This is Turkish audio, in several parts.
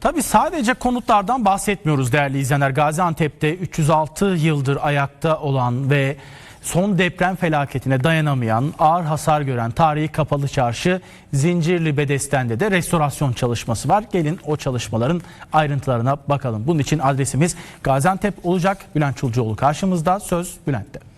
Tabii sadece konutlardan bahsetmiyoruz değerli izleyenler. Gaziantep'te 306 yıldır ayakta olan ve son deprem felaketine dayanamayan, ağır hasar gören tarihi kapalı çarşı Zincirli Bedesten'de de restorasyon çalışması var. Gelin o çalışmaların ayrıntılarına bakalım. Bunun için adresimiz Gaziantep olacak. Bülent Çulcuoğlu karşımızda. Söz Bülent'te.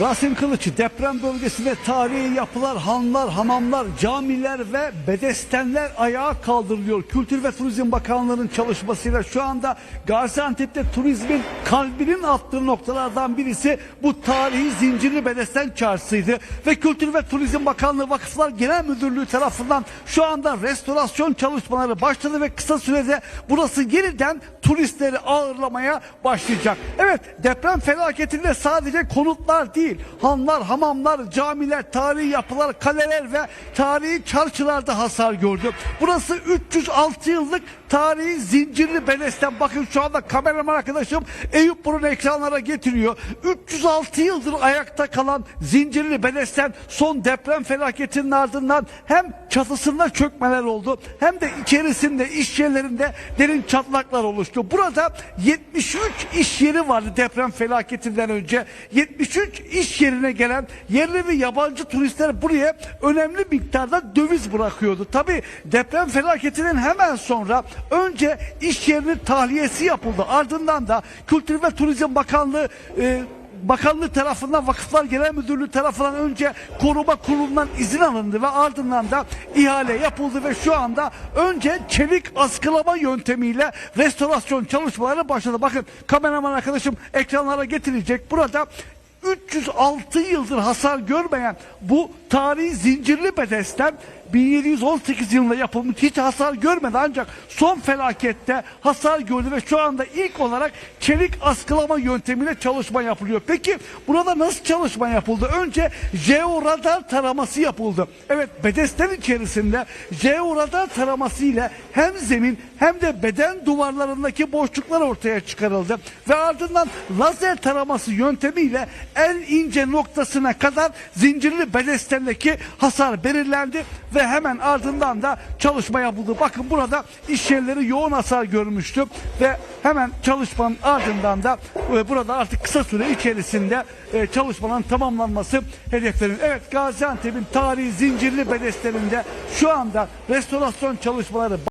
Rasim Kılıç deprem bölgesinde tarihi yapılar, hanlar, hamamlar, camiler ve bedestenler ayağa kaldırılıyor. Kültür ve Turizm Bakanlığı'nın çalışmasıyla şu anda Gaziantep'te turizmin kalbinin attığı noktalardan birisi bu tarihi zincirli bedesten çarşısıydı. Ve Kültür ve Turizm Bakanlığı Vakıflar Genel Müdürlüğü tarafından şu anda restorasyon çalışmaları başladı ve kısa sürede burası yeniden turistleri ağırlamaya başlayacak. Evet deprem felaketinde sadece konutlar değil, hanlar, hamamlar, camiler, tarihi yapılar, kaleler ve tarihi çarşılarda hasar gördü. Burası 306 yıllık tarihi zincirli bedesten. Bakın şu anda kameraman arkadaşım Eyüp bunu ekranlara getiriyor. 306 yıldır ayakta kalan zincirli bedesten son deprem felaketinin ardından hem çatısında çökmeler oldu hem de içerisinde iş yerlerinde derin çatlaklar oluştu. Burada 73 iş yeri vardı deprem felaketinden önce. 73 iş yerine gelen yerli ve yabancı turistler buraya önemli miktarda döviz bırakıyordu. Tabi deprem felaketinin hemen sonra önce iş yerinin tahliyesi yapıldı. Ardından da Kültür ve Turizm Bakanlığı e, Bakanlık tarafından Vakıflar Genel Müdürlüğü tarafından önce koruma kurulundan izin alındı ve ardından da ihale yapıldı ve şu anda önce çelik askılama yöntemiyle restorasyon çalışmaları başladı. Bakın kameraman arkadaşım ekranlara getirecek. Burada 306 yıldır hasar görmeyen bu tarihi zincirli bedesten 1718 yılında yapılmış hiç hasar görmedi ancak son felakette hasar gördü ve şu anda ilk olarak çelik askılama yöntemiyle çalışma yapılıyor. Peki burada nasıl çalışma yapıldı? Önce jeoradar taraması yapıldı. Evet bedesten içerisinde jeoradar taraması ile hem zemin hem de beden duvarlarındaki boşluklar ortaya çıkarıldı ve ardından lazer taraması yöntemiyle en ince noktasına kadar zincirli bedestendeki hasar belirlendi ve hemen ardından da çalışma yapıldı. Bakın burada iş yerleri yoğun hasar görmüştü ve hemen çalışmanın ardından da e, burada artık kısa süre içerisinde e, çalışmaların tamamlanması hedefleniyor. Evet Gaziantep'in tarihi zincirli bedestlerinde şu anda restorasyon çalışmaları